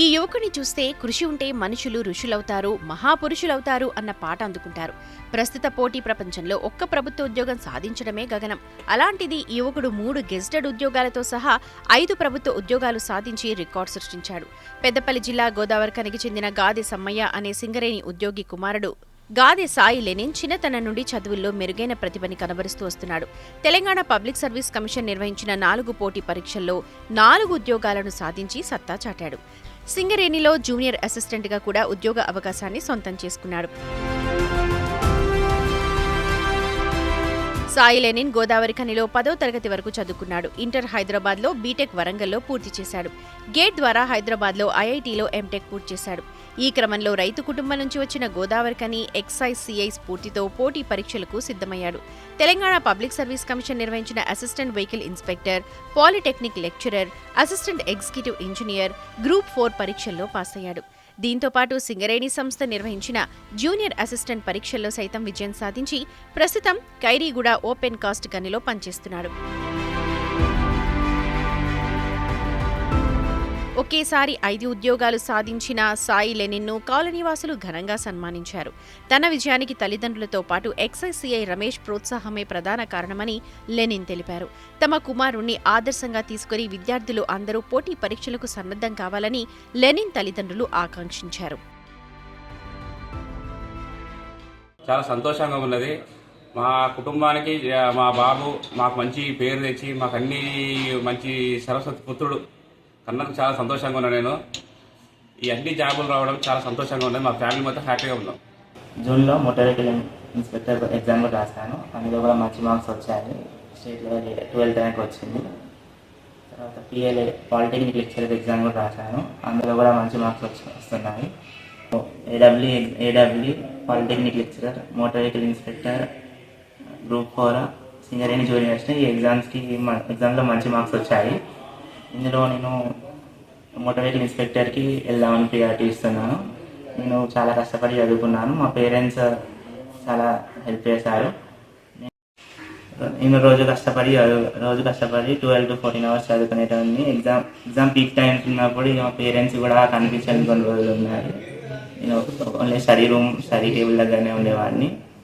ఈ యువకుని చూస్తే కృషి ఉంటే మనుషులు ఋషులవుతారు మహాపురుషులవుతారు అన్న పాట అందుకుంటారు. ప్రస్తుత పోటీ ప్రపంచంలో ఒక్క ప్రభుత్వ ఉద్యోగం సాధించడమే గగనం. అలాంటిది ఈ యువకుడు మూడు గెజిటెడ్ ఉద్యోగాలతో సహా ఐదు ప్రభుత్వ ఉద్యోగాలు సాధించి రికార్డు సృష్టించాడు. పెద్దపల్లి జిల్లా గోదావరిఖనికి చెందిన గాది సమ్మయ్య అనే సింగరేణి ఉద్యోగి కుమారుడు గాదె సాయి లెనిన్ చిన్నతనం నుండి చదువుల్లో మెరుగైన ప్రతిభని కనబరుస్తూ వస్తున్నాడు. తెలంగాణ పబ్లిక్ సర్వీస్ కమిషన్ నిర్వహించిన నాలుగు పోటీ పరీక్షల్లో నాలుగు ఉద్యోగాలను సాధించి సత్తా చాటాడు. సింగరేణిలో జూనియర్ అసిస్టెంట్గా కూడా ఉద్యోగ అవకాశాన్ని సొంతం చేసుకున్నాడు. సాయి లెనిన్ గోదావరి ఖనిలో పదో తరగతి వరకు చదువుకున్నాడు. ఇంటర్ హైదరాబాద్లో బీటెక్ వరంగల్లో పూర్తి చేశాడు. గేట్ ద్వారా హైదరాబాద్లో ఐఐటీలో ఎంటెక్ పూర్తి చేశాడు. ఈ క్రమంలో రైతు కుటుంబం నుంచి వచ్చిన గోదావరి ఖని ఎక్సైజ్ సిఐ స్ఫూర్తితో పోటీ పరీక్షలకు సిద్ధమయ్యాడు. తెలంగాణ పబ్లిక్ సర్వీస్ కమిషన్ నిర్వహించిన assistant vehicle inspector polytechnic lecturer assistant executive engineer group four పరీక్షల్లో పాస్ అయ్యాడు దీంతో పాటు సింగరేణి సంస్థ నిర్వహించిన జూనియర్ అసిస్టెంట్ పరీక్షల్లో సైతం విజయం సాధించి ప్రస్తుతం ఖైరీగూడ ఓపెన్ కాస్ట్ గనిలో పనిచేస్తున్నాడు. ఒకేసారి ఐదు ఉద్యోగాలు సాధించిన సాయి లెనిన్ను కాలనీవాసులు ఘనంగా సన్మానించారు. తన విజయానికి తల్లిదండ్రులతో పాటు ఎక్సైసీఐ రమేష్ ప్రోత్సాహమే ప్రధాన కారణమని లెనిన్ తెలిపారు. తమ కుమారుణ్ణి ఆదర్శంగా తీసుకుని విద్యార్థులు అందరూ పోటీ పరీక్షలకు సన్నద్ధం కావాలని లెనిన్ తల్లిదండ్రులు ఆకాంక్షించారు. చాలా సంతోషంగా ఉన్నది. మా కుటుంబానికి మా బాబు మాకు మంచి పేరు తెచ్చి మాకు అన్ని మంచి సరస్వతి పుత్రుడు కన్నందుకు చాలా సంతోషంగా ఉన్నాను నేను. ఈ అన్ని జాబులు రావడం చాలా సంతోషంగా ఉన్నది. మా ఫ్యామిలీ మొత్తం హ్యాపీగా ఉన్నాం. జూన్లో మోటార్ వెహికల్ ఇన్స్పెక్టర్ ఎగ్జామ్ రాశాను అందులో కూడా మంచి మార్క్స్ వచ్చాయి. స్టేట్ లెవెల్ ట్వెల్త్ ర్యాంక్ వచ్చింది. తర్వాత పిఎల్ఏ పాలిటెక్నిక్ లెక్చరర్ ఎగ్జామ్ కూడా రాశాను. అందులో కూడా మంచి మార్క్స్ వచ్చి వస్తున్నాయి. AW AW polytechnic lecturer motor vehicle inspector group four Singareni juniors. ఈ ఎగ్జామ్స్కి ఎగ్జామ్లో మంచి మార్క్స్ వచ్చాయి. ఇందులో నేను మోటార్ వెహికల్ ఇన్స్పెక్టర్కి వెళ్దామని ప్రియారిటీ ఇస్తున్నాను. నేను చాలా కష్టపడి చదువుకున్నాను. మా పేరెంట్స్ చాలా హెల్ప్ చేశారు. నేను రోజు కష్టపడి చదువు- రోజు కష్టపడి ట్వెల్వ్ టు ఫోర్టీన్ అవర్స్ చదువుకునేటన్ని ఎగ్జామ్ ఎగ్జామ్ పీక్ టైం ఉన్నప్పుడు మా పేరెంట్స్ కూడా కనిపించని కొన్ని రోజులు ఉన్నారు నేను only study room study table దగ్గరనే ఉండేవాడిని.